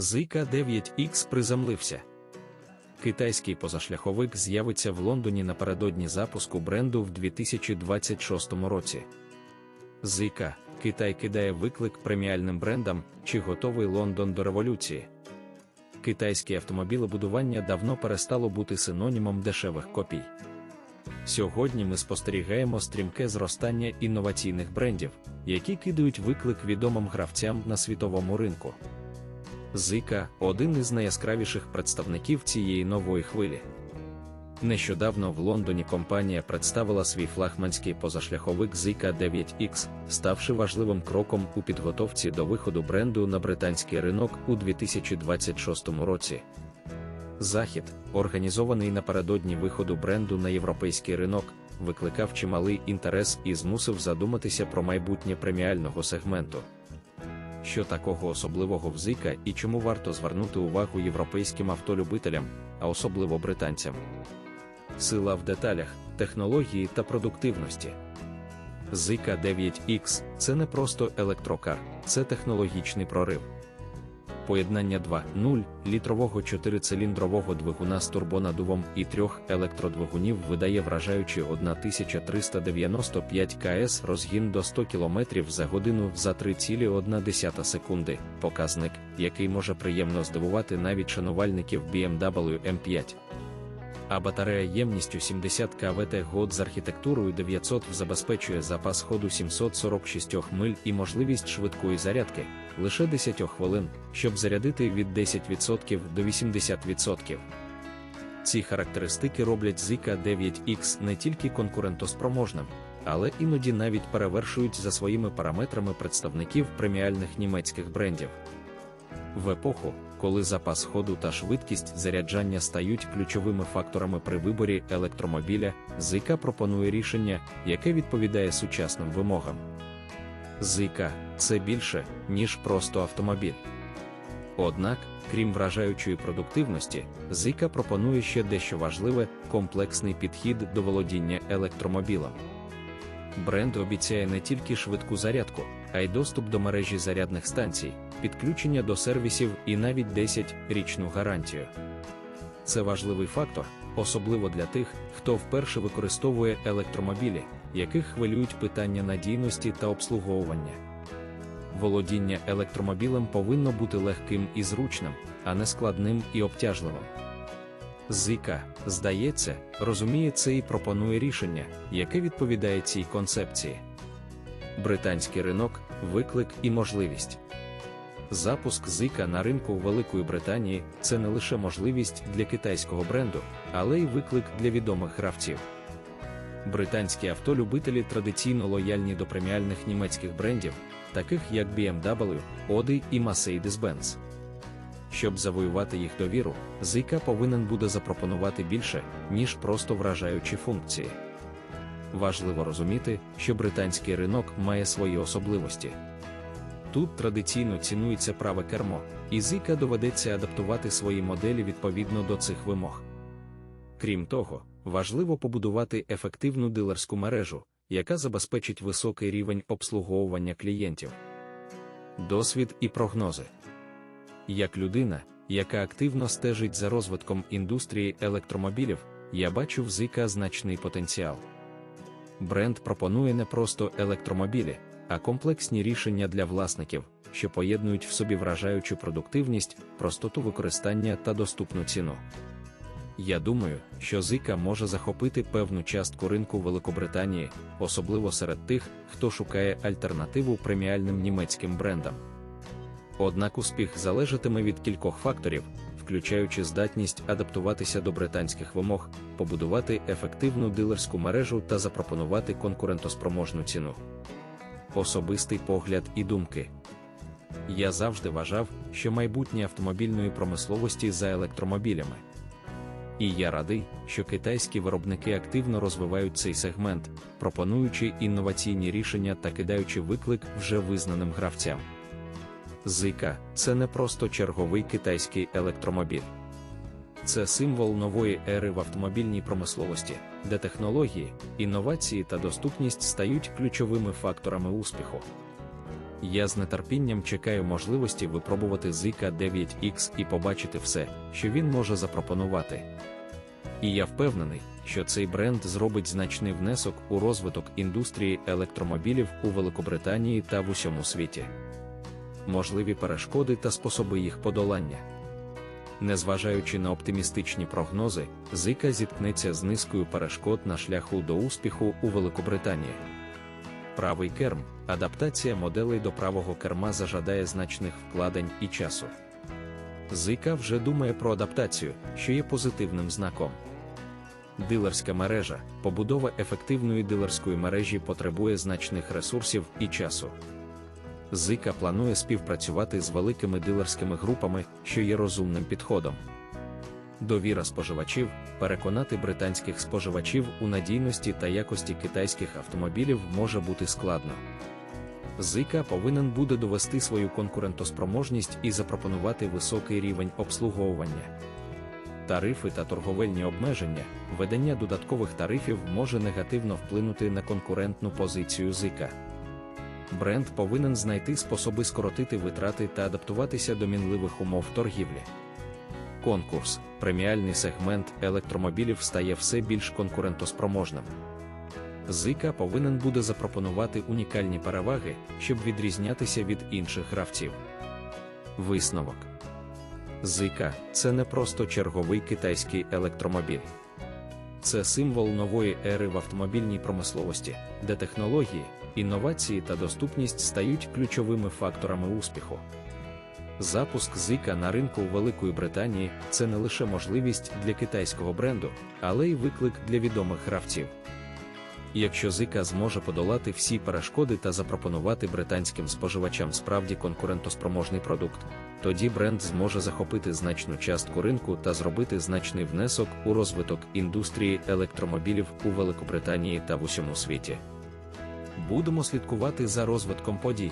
Зика 9X приземлився. Китайський позашляховик з'явиться в Лондоні напередодні запуску бренду в 2026 році. Зика Китай кидає виклик преміальним брендам, чи готовий Лондон до революції. Китайське автомобілебудування давно перестало бути синонімом дешевих копій. Сьогодні ми спостерігаємо стрімке зростання інноваційних брендів, які кидають виклик відомим гравцям на світовому ринку. Зика один із найяскравіших представників цієї нової хвилі. Нещодавно в Лондоні компанія представила свій флагманський позашляховик Zika 9X, ставши важливим кроком у підготовці до виходу бренду на британський ринок у 2026 році. Захід, організований напередодні виходу бренду на європейський ринок, викликав чималий інтерес і змусив задуматися про майбутнє преміального сегменту. Що такого особливого в Зика і чому варто звернути увагу європейським автолюбителям, а особливо британцям? Сила в деталях, технології та продуктивності. Zika 9X це не просто електрокар, це технологічний прорив. Поєднання 2.0 літрового 4-циліндрового двигуна з турбонадувом і трьох електродвигунів видає вражаючи 1395 кс розгін до 100 км за годину за 3,1 секунди, показник, який може приємно здивувати навіть шанувальників BMW M5 а батарея ємністю 70 кВт год з архітектурою 900 забезпечує запас ходу 746 миль і можливість швидкої зарядки лише 10 хвилин, щоб зарядити від 10% до 80%. Ці характеристики роблять Zika 9X не тільки конкурентоспроможним, але іноді навіть перевершують за своїми параметрами представників преміальних німецьких брендів. В епоху, коли запас ходу та швидкість заряджання стають ключовими факторами при виборі електромобіля, Зика пропонує рішення, яке відповідає сучасним вимогам. Зика це більше, ніж просто автомобіль. Однак, крім вражаючої продуктивності, Зика пропонує ще дещо важливе комплексний підхід до володіння електромобілем. Бренд обіцяє не тільки швидку зарядку, а й доступ до мережі зарядних станцій, підключення до сервісів і навіть 10-річну гарантію. Це важливий фактор, особливо для тих, хто вперше використовує електромобілі, яких хвилюють питання надійності та обслуговування. Володіння електромобілем повинно бути легким і зручним, а не складним і обтяжливим. Зика, здається, розуміє це і пропонує рішення, яке відповідає цій концепції. Британський ринок, виклик і можливість. Запуск Зика на ринку Великої Британії це не лише можливість для китайського бренду, але й виклик для відомих гравців. Британські автолюбителі традиційно лояльні до преміальних німецьких брендів, таких як BMW, Audi і Mercedes-Benz. Щоб завоювати їх довіру, Zika повинен буде запропонувати більше, ніж просто вражаючі функції. Важливо розуміти, що британський ринок має свої особливості. Тут традиційно цінується праве кермо, і Zika доведеться адаптувати свої моделі відповідно до цих вимог. Крім того, важливо побудувати ефективну дилерську мережу, яка забезпечить високий рівень обслуговування клієнтів. Досвід і прогнози. Як людина, яка активно стежить за розвитком індустрії електромобілів, я бачу в Zika значний потенціал. Бренд пропонує не просто електромобілі, а комплексні рішення для власників, що поєднують в собі вражаючу продуктивність, простоту використання та доступну ціну. Я думаю, що Zika може захопити певну частку ринку Великобританії, особливо серед тих, хто шукає альтернативу преміальним німецьким брендам. Однак успіх залежатиме від кількох факторів, включаючи здатність адаптуватися до британських вимог, побудувати ефективну дилерську мережу та запропонувати конкурентоспроможну ціну. Особистий погляд і думки. Я завжди вважав, що майбутнє автомобільної промисловості за електромобілями. І я радий, що китайські виробники активно розвивають цей сегмент, пропонуючи інноваційні рішення та кидаючи виклик вже визнаним гравцям. Зика це не просто черговий китайський електромобіль. Це символ нової ери в автомобільній промисловості, де технології, інновації та доступність стають ключовими факторами успіху. Я з нетерпінням чекаю можливості випробувати Zika 9X і побачити все, що він може запропонувати. І я впевнений, що цей бренд зробить значний внесок у розвиток індустрії електромобілів у Великобританії та в усьому світі. Можливі перешкоди та способи їх подолання. Незважаючи на оптимістичні прогнози, Зика зіткнеться з низкою перешкод на шляху до успіху у Великобританії. Правий керм, адаптація моделей до правого керма зажадає значних вкладень і часу. Зика вже думає про адаптацію, що є позитивним знаком. Дилерська мережа, побудова ефективної дилерської мережі потребує значних ресурсів і часу. Зика планує співпрацювати з великими дилерськими групами, що є розумним підходом. Довіра споживачів переконати британських споживачів у надійності та якості китайських автомобілів може бути складно. Зика повинен буде довести свою конкурентоспроможність і запропонувати високий рівень обслуговування. Тарифи та торговельні обмеження, введення додаткових тарифів може негативно вплинути на конкурентну позицію Зика. Бренд повинен знайти способи скоротити витрати та адаптуватися до мінливих умов торгівлі. Конкурс, преміальний сегмент електромобілів стає все більш конкурентоспроможним. Зика повинен буде запропонувати унікальні переваги, щоб відрізнятися від інших гравців. Висновок Зика це не просто черговий китайський електромобіль. Це символ нової ери в автомобільній промисловості, де технології, інновації та доступність стають ключовими факторами успіху. Запуск Зика на ринку Великої Британії це не лише можливість для китайського бренду, але й виклик для відомих гравців. Якщо Зика зможе подолати всі перешкоди та запропонувати британським споживачам справді конкурентоспроможний продукт, тоді бренд зможе захопити значну частку ринку та зробити значний внесок у розвиток індустрії електромобілів у Великобританії та в усьому світі. Будемо слідкувати за розвитком подій.